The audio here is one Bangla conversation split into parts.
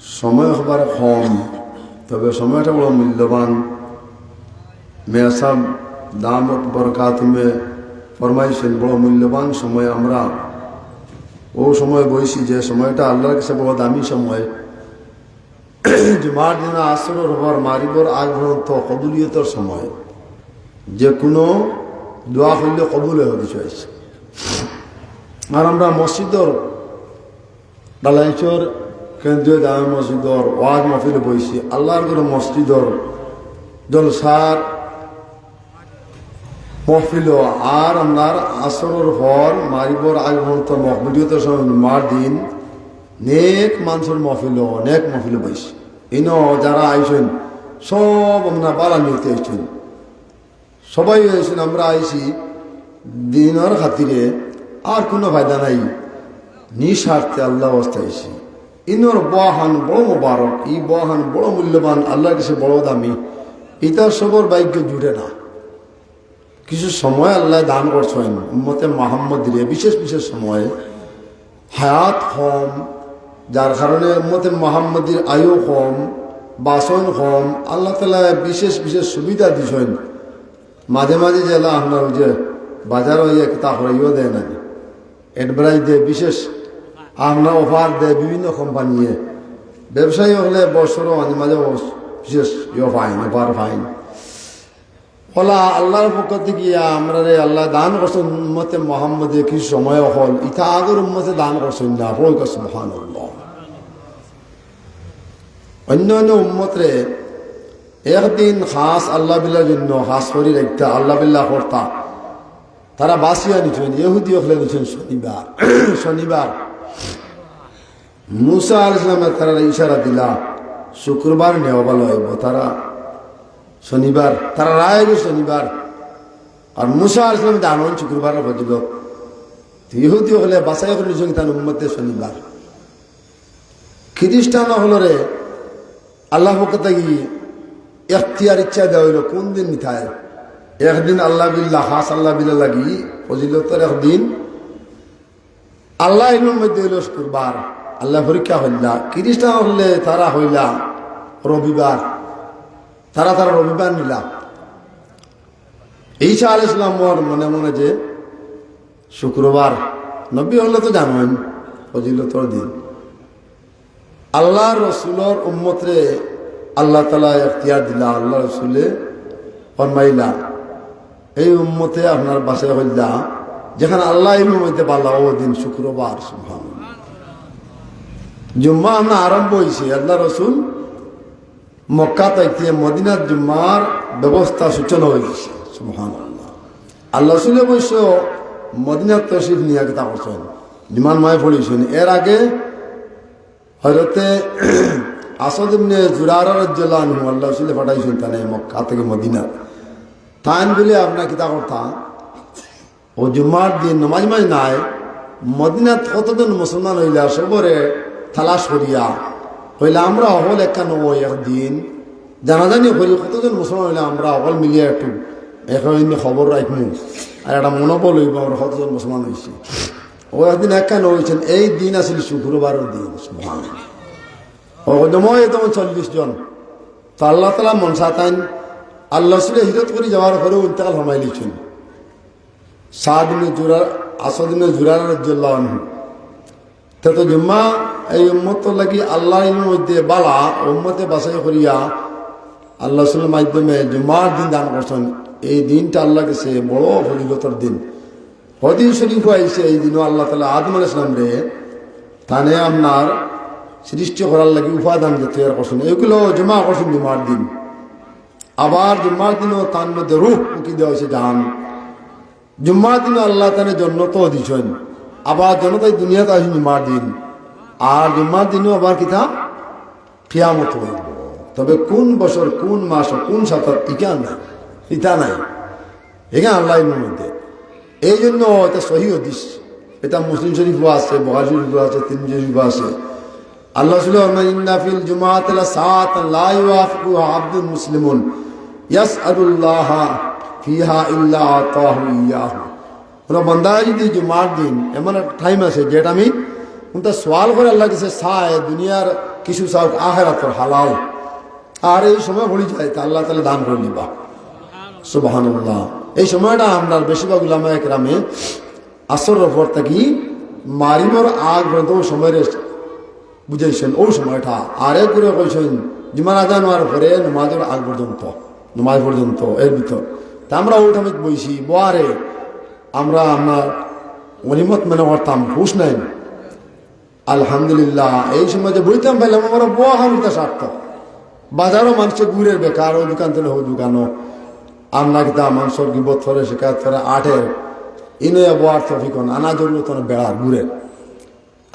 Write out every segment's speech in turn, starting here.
সময় হবার কম, তবে সময়টা বড় মূল্যবান। দাম বরকাতুমে ফরমাইছেন, বড় মূল্যবান সময় আমরা। ও সময় বইছি যে সময়টা আল্লাহর কাছে বড় দামি সময়। জুমার দিন আসরের হবার মারিবর আগ পর্যন্ত কবুলিয়তর সময়। যে কোনো দোয়া করলে কবুল হতে চাইছে। আর আমরা মসজিদর ডালাইচর কেন্দ্রীয় জামা মসজিদর ওয়াজ মফিলে বইছি, আল্লাহর করে মসজিদর জলসার মহফিল আর আপনার আসরের হর মারিবর আগ পর্যন্ত মহফিলিয়তের সময় মার দিন নেক মানুষের মহফিল নেক মহফিল বইছি। ইন যারা আইসেন সব আমরা বালা নিতে আইসেন সবাই আইসেন আমরা আইসি দিনের খাতিরে। আর কোনো ফায়দা নাই। নিঃস্বার্থে আল্লাহ অবস্থাইছি ইনর বহান বড় মোবারক ই বহান বড় মূল্যবান, আল্লাহর কাছে বড় দামি। ইতার সবর ভাগ্য জুড়ে না। কিছু সময় আল্লাহ দান করছেন উম্মতে মাহমদ দিলে বিশেষ বিশেষ সময়ে। হায়াত কম, যার কারণে উম্মতে মাহমদির আয়ু কম, বাসন কম। আল্লাহ তালা বিশেষ বিশেষ সুবিধা দিছেন। মাঝে মাঝে জেলা আপনার যে বাজার হইয়া তা হইও দেয় না এডভারাইজ দেয়, বিশেষ আমরা অফার দেয় বিভিন্ন কোম্পানিয়ে ব্যবসায়ী হলে বছরও মাঝে মাঝে বিশেষ ইয়ে ফাইন অফার ফাইন হলা আল্লাহর পক্ষ থেকে আমরা রে আল্লাহ দান করছেন উম্মতে মোহাম্মদে কিছু সময় হল? ইথা আগের উম্মতে দান করছেন না হল কাছে মহান অন্য অন্য উম্মতরে একদিন খাস আল্লাহ বিল্লার জন্য, খাস করি একটা আল্লাহ বিল্লাহ কর্তা। তারা বাসিয়া নিচ্ছেন ইহুদি হলে নিচ্ছেন শনিবার। শনিবার। মুসা আল ইসলামের তারা ইশারা দিলা, শুক্রবার নেওয়া ভালো হইব তারা। শনিবার, তারা রায় শনিবার। আর মুসা আল ইসলাম জানন শুক্রবার বজিল ইহুদি হলে বাসাই হলে নিচ্ছেন তার উম্মতে শনিবার। খ্রিস্টান হলরে আল্লাহ পক্ষ গিয়ে এখতিয়ার ইচ্ছা দেওয়া হইল কোন দিন মিঠায় একদিন আল্লাহ বিল্লাহ হাস আল্লাহ বিল্লাহ লাগি, ফজিলতর একদিন আল্লাহ ইলমের মধ্যে হইল শুক্রবার। আল্লাহ পরীক্ষা হইলা খ্রিস্টান হলে তারা হইলা রবিবার। তারা তারা রবিবার নিলা। ঈশা আল ইসলামর মনে মনে যে শুক্রবার, নবী হলে তো জানেন ফজিলতর দিন। আল্লাহ রসুলর উম্মতরে আল্লাহ তালা এখতিয়ার দিলা আল্লাহ রসুলে ফরমাইলা। এই উম্মতে আপনার বাসায় হইলা, যেখানে আল্লাহ হইতে পারলা ও দিন শুক্রবার সুহান জুম্মা আমরা আরম্ভ হয়েছি আল্লাহ রসুল মক্কা তাইতে মদিনার জুম্মার ব্যবস্থা সূচনা হয়ে গেছে সুহান আল্লাহ রসুল অবশ্য মদিনার তশিফ নিয়ে কথা করছেন জুমান মায় পড়েছেন এর আগে হয়তো আসাদ জুরারা আনহু আল্লাহ রসুল পাঠাইছেন তানে মক্কা থেকে মদিনা। তাইন বলে আপনার কিতা কথা ও জুম্মার দিন নমাজ মাজ নাই, মদিনাত কতজন মুসলমান হইলা সবরে থালাস করিয়া হইলে আমরা অহল একটা নব একদিন জানাজানি করি কতজন মুসলমান হইলে, আমরা অকল মিলিয়ে একটু। এখন খবর রাখমু, আর একটা মনোবল হইব, আমরা কতজন মুসলমান হয়েছি ও একদিন একা হয়েছেন এই দিন আসলে শুক্রবারের দিন ও জময় তখন চল্লিশ জন। তো আল্লাহ তালা মনসা তাইন আল্লাহ সুলে হিরত করে যাওয়ার পরেও ইন্তেকাল হমাই লিখছেন। সাদিনে জুরার আসাদিনে জুরার রাজ্লাহ তে তো জুম্মা, এই উম্মত লাগি আল্লাহ ইলমের মধ্যে বালা, উম্মতে বাসাই করিয়া আল্লাহ সুলের মাধ্যমে জুম্মার দিন দান করছেন। এই দিনটা আল্লাহ কাছে বড় ফজিলতর দিন। হদিন শরীফ আইসে এই দিনও আল্লাহ তালা আদম আল ইসলাম রে তানে আপনার সৃষ্টি করার লাগি উপাদান যে তৈরি করছেন। এগুলো জমা করছেন জুমার দিন। আবার জুম্মার দিনও তার মধ্যে রূপ উকি দেওয়া হয়েছে জাহান। জুম্মার দিনও আল্লাহ তানে জন্নত দিছেন আবার জনতাই দুনিয়াতে আসেন জুম্মার দিন। আর জুম্মার দিনও আবার কিতা কিয়ামত হইব তবে কোন বছর, কোন মাস কোন সাঁতার ইকা নাই ইটা নাই। এখানে আল্লাহ মধ্যে। এই জন্য এটা সহি এটা মুসলিম শরীফও আছে বহার শরীফও আছে তিন শরীফও আছে। আল্লাহ বন্ধা যদি জুমার দিন আছে আমি আল্লাহ দুনিয়ার কিছু চাও আখেরাতর হালাল। আর এই সময় ভরি যায়, তা আল্লাহ তাহলে দান করে নিবা সুবাহানুল্লাহ। এই সময়টা আমরা বেশিরভাগ উলামা একরামে আসর পর থাকি মারিমর আগ সময়ের বুঝাইছেন ওই সময়টা আরে করে কইছেন জুমার আজান হওয়ার পরে নমাজের আগ পর্যন্ত, নমাজ পর্যন্ত, এর ভিতর। তা আমরা ওই টাইমে বইছি, বোয়ারে, আমরা আপনার অনিমত মনে করতাম, হুশ নাই। আলহামদুলিল্লাহ, এই সময় যে বইতাম পাইলাম আমার বয়া হামটা সার্থ বাজারও মানুষের ঘুরের বেকার ওই দোকান থেকে হোক দোকানও। আমরা কিতা মানুষের গিবত ফলে শেখাত ফলে আটের ইনে বোয়ার তফিকন আনা জরুরত বেড়ার ঘুরের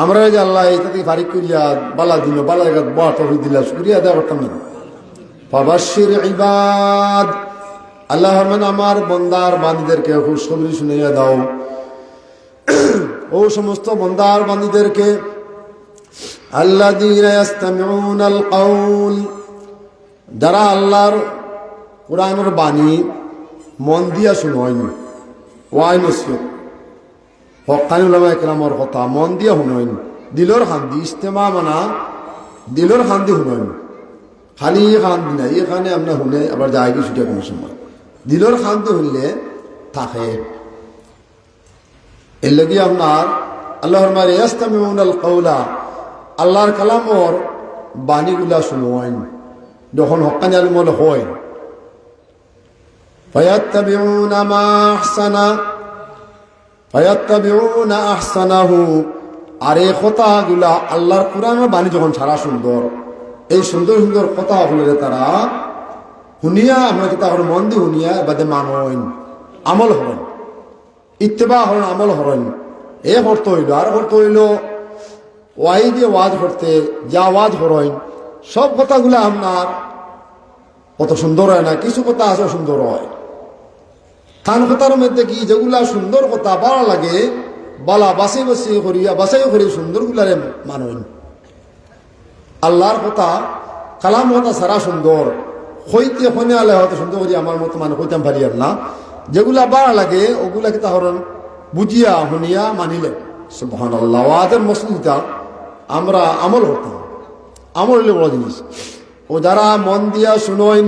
আমরা এই যে আল্লাহ এইটা থেকে ফারিক করিয়া বালা দিল, বালা জায়গা বোয়ার তফিক দিলা, শুক্রিয়া দেওয়া করতাম না। পাবাসির ইবাদ, আল্লাহ রহমান আমার বন্দার বান্দীদেরকে খুশখবরি শুনিয়ে দাও। ও সমস্ত বন্দার বান্দীদেরকে ইয়াস্তামিউনাল কাউল যারা আল্লাহর কোরআনের বাণী মন দিয়া শুনয়নি ওয়াই নসিয়ত হকানি উলামা একরামর কথা মন দিয়া শুনয়নি দিলর খান্দি ইস্তেমা মানা দিলর খান্দি শুনয়নি খালি খান্দি নাই এখানে আমরা শুনে আবার যাই কি ছুটিয়া কোনো সময় দিলর খান্দি শুনলে থাকে এর লাগি আপনার আল্লাহর মারে ইয়াস্তামিউনাল কাউলা আল্লাহর কালামর বাণীগুলা শুনওয়াইন যখন হকানি আলমল হয় فيتبعون ما أحسن আহসানাহু। আর এই কথাগুলা আল্লাহর কোরআনের বাণী যখন সারা সুন্দর, এই সুন্দর সুন্দর কথা হলে তারা শুনিয়া আমরা তাহলে মন দিয়ে শুনিয়া এবাদে মানন আমল হরণ ইত্তেবা হরেন আমল হরণ এ করতে হইল, আর করতে হইল ওয়াই দিয়ে ওয়াজ করতে, যা ওয়াজ হরণ সব কথাগুলো আপনার কত সুন্দর হয় না, কিছু কথা আছে সুন্দর হয়। থান কথার মধ্যে কি যেগুলা সুন্দর কথা ভালো লাগে, বালা বাসে বাসে করিয়া বাসাই করি সুন্দর গুলারে মানইন আল্লাহর কথা, কালাম কথা সারা সুন্দর। হইতে হনে আলে হয়তো সুন্দর করি, আমার মতো মানে হইতাম পারি না। যেগুলা ভালো লাগে ওগুলা কি তাহরণ বুঝিয়া, শুনিয়া মানিলে। সুবহান আল্লাহ মসজিদটা আমরা আমল হতাম আমল হইলে বড় জিনিস। ও যারা মন দিয়া শুনইন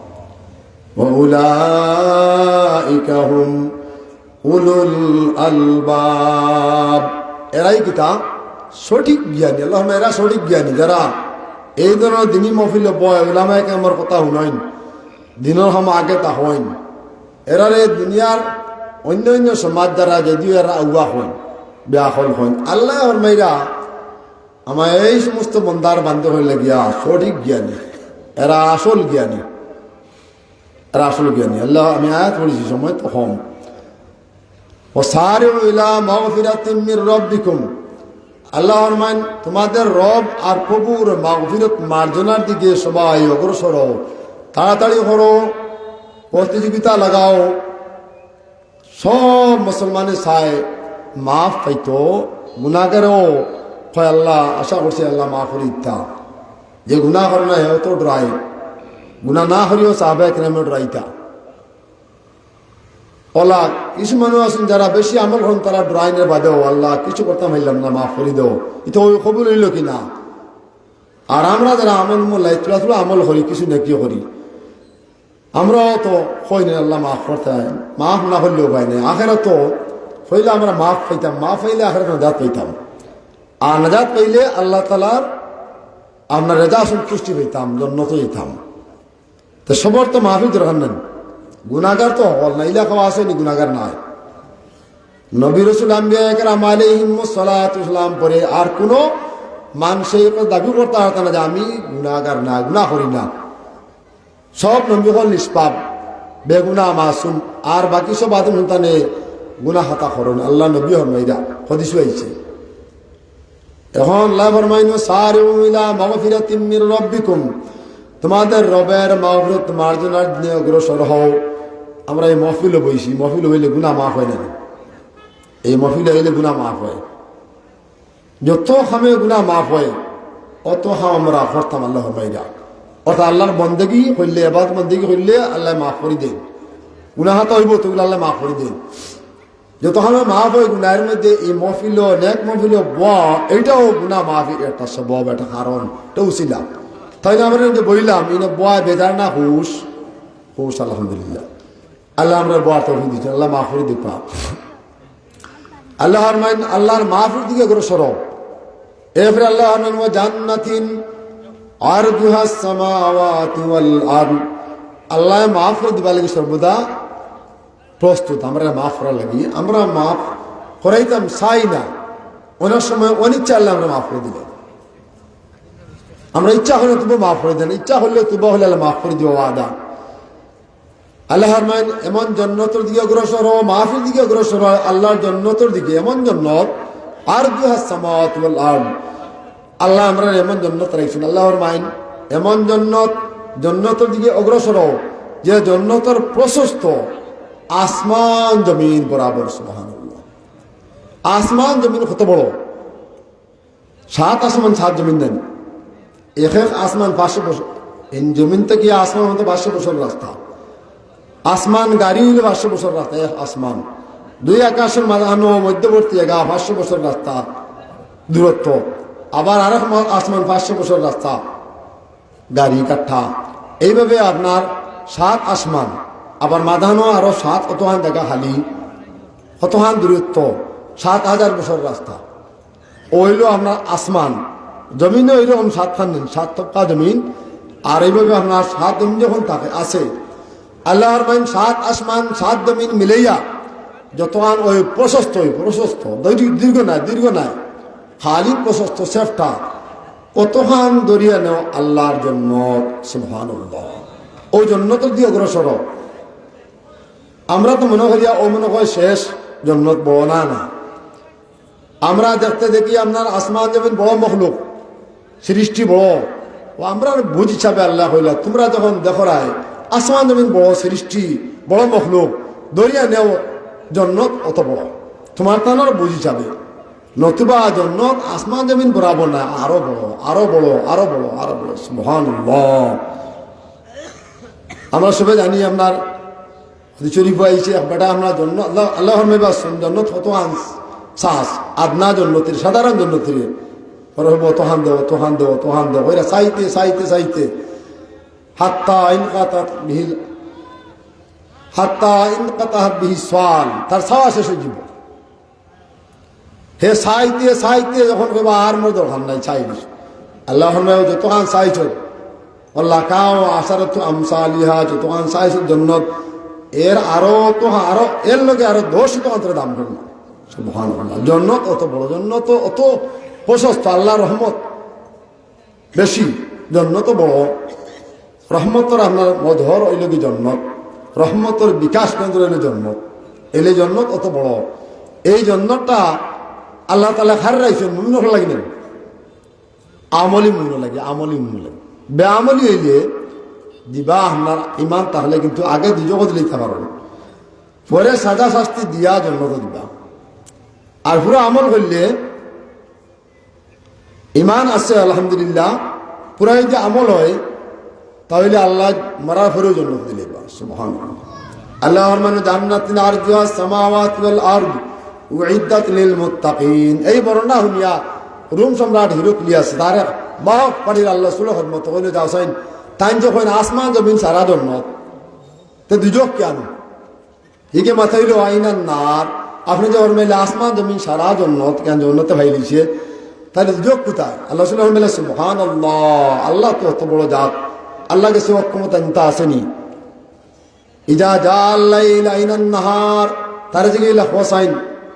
ওলাইকাহুম উলুল আলবাব। এরাই কি তা? সঠিক জ্ঞানী। আল্লাহ এরা সঠিক জ্ঞানী। যারা এই ধরনের দিনই মফিল বয় ওলামায়কে আমার কথা শুনাইন, দিনের সম আগে তা হইন। এরারে দুনিয়ার অন্য অন্য সমাজ দ্বারা যদিও এরা আগুয়া হইন ব্যাহল হইন। আল্লাহ মাইরা আমার এই সমস্ত বন্দার বান্ধব হইলে গিয়া সঠিক জ্ঞানী। এরা আসল জ্ঞানী। এরা আসল জ্ঞানী আল্লাহ, আমি আয়াত পড়েছি, সময় তো কম। ও সারে রাব্বিকুম। আল্লাহর মান তোমাদের রব আর প্রভুর মাগফিরত মার্জনার দিকে সবাই অগ্রসর। তাড়াতাড়ি করো, প্রতিযোগিতা লাগাও। সব মুসলমানের চায় মাফ পাইতো গুণাগারও হয় আল্লাহ, আশা করছি আল্লাহ মাফ করি যে গুণা করে না হেও তো ড্রাই। গুণা না হলেও সাহাবে ক্রেমে ড্রাইতা ওলা কিছু মানুষ আছেন যারা বেশি আমল হন তারা ড্রাইনের বাদেও, আল্লাহ, কিছু করতাম হইলাম না, মাফ করি দেও। এটা ওই হইল কি না আর আমরা যারা আমল মোল্লাই তুলা তুলা আমল করি, কিছু নাকি করি। আমরাও তো হই না আল্লাহ মাফ করতে মাফ না হইলেও পাই না আখেরা তো হইলে আমরা মাফ পাইতাম, মাফ হইলে আখেরা নাজাত পাইতাম। আর নাজাত পাইলে আল্লাহ তালার আপনার রেজা সন্তুষ্টি পাইতাম, জন্নত হইতাম। তো সবর তো মাফি দরকার নেন গুনাগার তো হল না ইলাকা আসেনি গুনাগার নাই। নবী রসুল আম্বিয়াম পরে আর কোনো মানুষে দাবি করতে হতো না যে আমি গুনাগার না গুনা করি না। সব নবী হল নিষ্পাপ, বেগুনা, মাসুম, আর বাকি সব আদম সন্তানে গুনা হাতা করুন আল্লাহ নবী হরমাইরা হদিস হয়েছে। এখন আল্লাহ ফরমাইনু, সারিউ ইলা মাগফিরাতিম মির রাব্বিকুম। তোমাদের রবের মাগফিরাত মার্জনার দিনে অগ্রসর হও। আমরা এই মহফিলে বইছি মহফিল হইলে গুনাহ মাফ হয় না এই মহফিলে হইলে গুনাহ মাফ হয়। যত খামে গুনাহ মাফ হয়, অত হাম আমরা করতাম আল্লাহ ফরমাইরা অর্থাৎ আল্লাহর বন্দেগি হইলে এবার বন্দেগি হইলে আল্লাহ মাফ করে দেন। গুনাহ তো হইব তো আল্লাহ মাফ করে দেন। যত সময় মাফ হয়, গুনাহের মধ্যে এই মহফিল নেক মহফিল বোয়া এইটাও গুনা মাফি একটা সব একটা কারণ, এটা তাই না আমরা বইলাম ইনে বোয়া বেজার না, হুশ। হুশ, আলহামদুলিল্লাহ। আল্লাহ আমরা বোয়া তো দিচ্ছি আল্লাহ মাফ করে দিপা আল্লাহর মাইন, আল্লাহর মাফির দিকে অগ্রসর এরপরে আল্লাহ জান্নাতিন আর আল্লাহ মাফ করে দিবা লাগে সর্বদা প্রস্তুত। আমরা মাফ করা লাগি। আমরা মাফ করাইতাম, চাই না। অনেক সময় অনিচ্ছা আল্লাহ আমরা মাফ করে দিলাম। আমরা ইচ্ছা হলে তবু মাফ করে দেন, ইচ্ছা হলে তবু হলে মাফ করে দিব আদা আল্লাহর মাইন এমন জন্নতর দিকে অগ্রসর হো মাহফির দিকে অগ্রসর হয় আল্লাহর জন্নতর দিকে এমন জন্নত আর আর আল্লাহ আমরা এমন জন্নত রাখছেন, আল্লাহর মাইন এমন জন্নত, জন্নতর দিকে অগ্রসর হও যে জন্নতর প্রশস্ত, আসমান, জমিন বরাবর, সুবহানাল্লাহ। আসমান, জমিন কত বড়? সাত আসমান, সাত জমিন দেন। এক আসমান পাঁচশো বছর এই জমিন থেকে আসমান মতো পাঁচশো বছর রাস্তা। আসমান গাড়ি হইলে পাঁচশো বছর রাস্তা এক আসমান। দুই আকাশের মাঝানো মধ্যবর্তী এগা পাঁচশো বছর রাস্তা দূরত্ব। আবার আরেক মা- আসমান পাঁচশো বছর রাস্তা, গাড়ি কাঠা। এইভাবে আপনার সাত আসমান। আবার মাধানো আরও সাত, অতহান জায়গা হালি অতহান দূরত্ব, সাত হাজার বছর রাস্তা। ওইলো আপনার আসমান। জমিনে ওইরকম সাত খান দিন সাত টপকা জমিন, আর এইভাবে আপনার সাত জমিন যখন থাকে, আছে, আল্লাহর মাইন সাত আসমান, সাত জমিন মিলাইয়া যতক্ষণ ওই প্রশস্ত ওই প্রশস্ত দীর্ঘ নাই দীর্ঘ নাই, খালি প্রশস্ত সেফটা কতখান দরিয়া নেও আল্লাহর জন্য সুহান ওই জন্য তো দিয়ে অগ্রসর আমরা তো মনে করি, ও মনে হয় শেষ, জন্নত বড় না না। আমরা দেখতে দেখি আপনার আসমান যেমন বড় মখলুক। সৃষ্টি বড়। ও আমরা বুঝ হিসাবে আল্লাহ হইলা তোমরা যখন দেখো রায় আসমান জমিন বড়, সৃষ্টি বড়, মখলুক, দরিয়া নেও, জন্নত অত বড় তোমার তানোর বুঝ হিসাবে। নতুবা জন্নত আসমান জমিন বরাবর না, আরও বড় আরও বড় আরও বড় আরও বড়। মহান আমরা সবাই জানি আপনার শরীফ আইছে বেটা আমরা জন্য, আল্লাহ, আল্লাহর মেবাসন জন্নত হত আনস? সাহস। আদনা জন্নতির, সাধারণ জন্নতির। পরে হব তোহান দেব তোহান দেব তোহান দেব এরা চাইতে চাইতে চাইতে তার সাওয়া শেষ চাইছ আমসালিহা, যতখান চাইছ জন্নত, এর আরও তো আরও, এর লগে আরও দশ অন্তরে দাম করল জন্নত অত বড়, জন্নত অত প্রশস্ত আল্লাহ রহমত। বেশি জন্নত বড়। রহমতর আপনার মধর ওই লগে জন্নত রহমতর বিকাশ কেন্দ্র এলে জন্নত এলে জন্নত অত বড়। এই জন্নতটা আল্লাহ তালা খার রাইছেন মুমিন হল লাগিলেন আমলি মুমিন লাগে, আমলি মুমিন লাগে। বেআমলি হইলে দিবা আপনার ইমান তাহলে কিন্তু আগে দুজগত লিখতে পারেন পরে সাজা শাস্তি দিয়া জন্মত দিবা। আর পুরো আমল করলে ইমান আছে, আলহামদুলিল্লাহ। পুরা যদি আমল হয়, তাহলে আল্লাহ মারার পরেও জন্মত দিলে আল্লাহ মানে মুত্তাকিন। এই সম্রাট আল্লাহ যখন আসমান জমিন সারা নার, আপনি যখন মেলে আসমান জমিন সারা জন্নত, কেন জন্নতে ভাই লিছে তাহলে দুজক কোথায়? আল্লাহ সুলহ মেলে সুবহান আল্লাহ আল্লাহ তো অত বড় জাত। আল্লাহকে সে অক্ষমতা নিতে আসেনি। ইজা যা আল্লাহ নাহার। তার হোসাইন,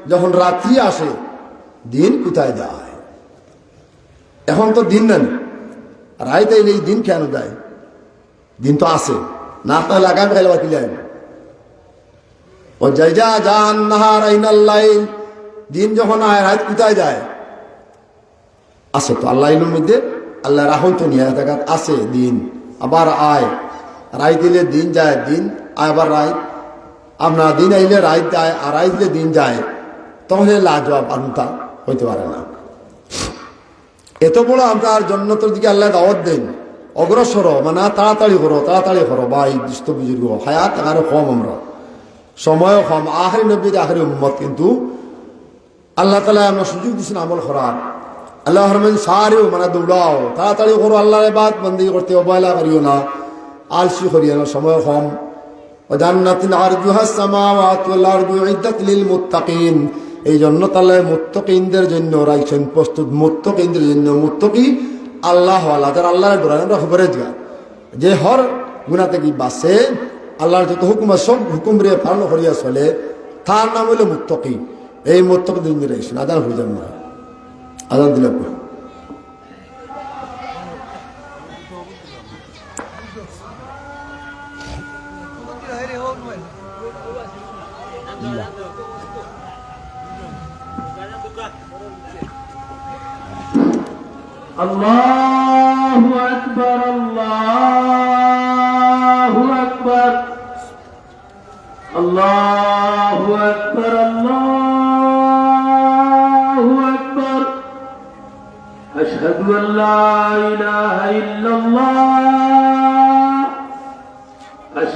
যখন রাত্রি আসে, দিন কোথায় যায়? এখন তো দিন নেন রায় তাইলে এই দিন কেন যায়? দিন তো আসে না তাহলে আগামী কাল বাকি যায়? ও জায়জা জাহান নাহার আইনাল্লাইল দিন যখন আয়, রাত কোথায় যায়? আছে তো, আল্লাহ ইলুর মধ্যে আল্লাহ রাহুল তো নিয়ে দেখাত আছে দিন। আবার আয়। রায় দিলে দিন যায়, দিন আয়, আবার রায়। আপনার দিন আইলে রায় যায় আর রায় দিলে দিন যায়। তখন লাজবাব আনতা, হইতে পারে না। এত বড় আপনার জন্নতর দিকে আল্লাহ দাওয়াত দেন। অগ্রসর মানে তাড়াতাড়ি করো তাড়াতাড়ি করো। বা এই দুষ্ট বুজুর্গ, হায়াত আরও কম আমরা। সময়ও কম, আখরি নবীর আখরি উম্মত, কিন্তু আল্লাহ তালা আমরা সুযোগ দিচ্ছেন আমল করার। আল্লাহ রহমান সারেও মানে দৌড়াও। তাড়াতাড়ি করো, আল্লাহর বাদ বন্দি করতে অবহেলা করিও না। আলসি করিও না, সময় কম। জান্নাতিন আরজুহা সামাওয়াত ওয়াল আরজু ইদ্দাত লিল মুত্তাকিন। এই জন্য তাহলে মুত্তাকিনদের জন্য রাইছেন প্রস্তুত মুত্তাকিনদের জন্য। মুত্তাকি আল্লাহ ওয়ালা যারা আল্লাহর ডরান আমরা খবরে দিয়া যে হর গুণা থেকে বাসে আল্লাহর যত হুকুম সব হুকুম রে পালন করিয়া চলে, তার নাম হলো মুত্তাকি। এই মুত্তাকি দিন রাইছেন আদান হয়ে যান না। আদান দিলে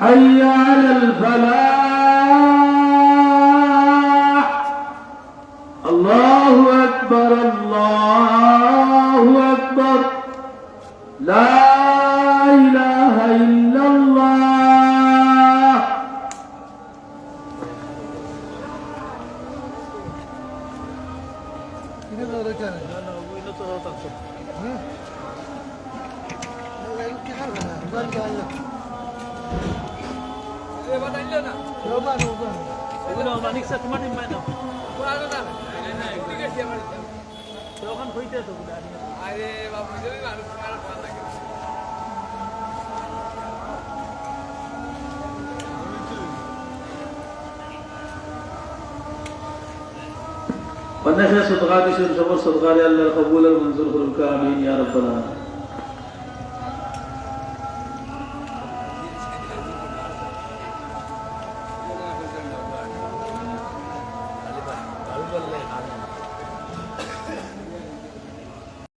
حي على الفلاح তখন হইতে তো ونحن صدقات شر صبر صدقات الله قبول المنزول خلق آمين يا رب العالمين